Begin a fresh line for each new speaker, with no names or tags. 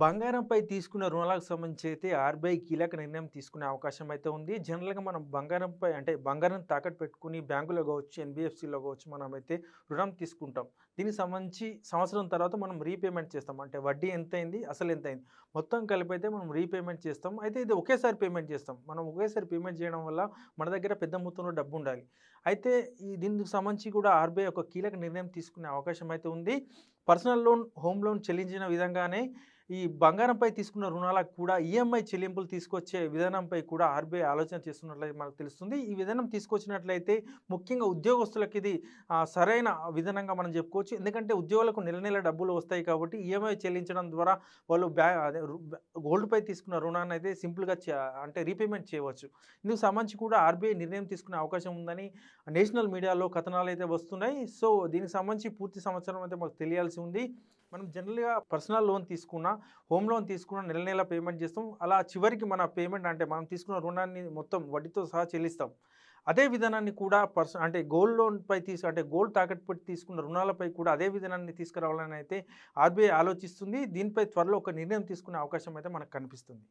బంగారంపై తీసుకున్న రుణాలకు సంబంధించి అయితే ఆర్బీఐ కీలక నిర్ణయం తీసుకునే అవకాశం అయితే ఉంది. జనరల్గా మనం బంగారంపై అంటే బంగారం తాకట్టు పెట్టుకుని బ్యాంకులో కావచ్చు ఎన్బిఎఫ్సిలో కావచ్చు మనం అయితే రుణం తీసుకుంటాం. దీనికి సంబంధించి సంవత్సరం తర్వాత మనం రీపేమెంట్ చేస్తాం. అంటే వడ్డీ ఎంత అయింది అసలు ఎంత అయింది మొత్తం కలిపి అయితే మనం రీపేమెంట్ చేస్తాం. అయితే ఇది ఒకేసారి పేమెంట్ చేస్తాం. మనం ఒకేసారి పేమెంట్ చేయడం వల్ల మన దగ్గర పెద్ద మొత్తంలో డబ్బు ఉండాలి. అయితే ఈ దీనికి సంబంధించి కూడా ఆర్బీఐ ఒక కీలక నిర్ణయం తీసుకునే అవకాశం అయితే ఉంది. పర్సనల్ లోన్ హోమ్ లోన్ చెల్లించిన విధంగానే ఈ బంగారంపై తీసుకున్న రుణాలకు కూడా ఈఎంఐ చెల్లింపులు తీసుకొచ్చే విధానంపై కూడా ఆర్బీఐ ఆలోచన చేస్తున్నట్లయితే మనకు తెలుస్తుంది. ఈ విధానం తీసుకొచ్చినట్లయితే ముఖ్యంగా ఉద్యోగస్తులకు ఇది సరైన విధానంగా మనం చెప్పుకోవచ్చు. ఎందుకంటే ఉద్యోగులకు నెల నెల డబ్బులు వస్తాయి కాబట్టి ఈఎంఐ చెల్లించడం ద్వారా వాళ్ళు బ్యా అదే గోల్డ్పై తీసుకున్న రుణాన్ని అయితే సింపుల్గా చే- అంటే రీపేమెంట్ చేయవచ్చు. ఇందుకు సంబంధించి కూడా ఆర్బీఐ నిర్ణయం తీసుకునే అవకాశం ఉందని నేషనల్ మీడియాలో కథనాలు అయితే వస్తున్నాయి. సో దీనికి సంబంధించి పూర్తి సంవత్సరం అయితే మాకు తెలియాల్సి ఉంది. మనం జనరల్గా పర్సనల్ లోన్ తీసుకున్నా హోమ్ లోన్ తీసుకున్న నెల నెల పేమెంట్ చేస్తాం. అలా చివరికి మన పేమెంట్ అంటే మనం తీసుకున్న రుణాన్ని మొత్తం వడ్డీతో సహా చెల్లిస్తాం. అదే విధానాన్ని కూడా పర్స అంటే గోల్డ్ లోన్పై తీసు అంటే గోల్డ్ తాకట్టు పెట్టి తీసుకున్న రుణాలపై కూడా అదే విధానాన్ని తీసుకురావాలని అయితే ఆర్బీఐ ఆలోచిస్తుంది. దీనిపై త్వరలో ఒక నిర్ణయం తీసుకునే అవకాశం అయితే మనకు కనిపిస్తుంది.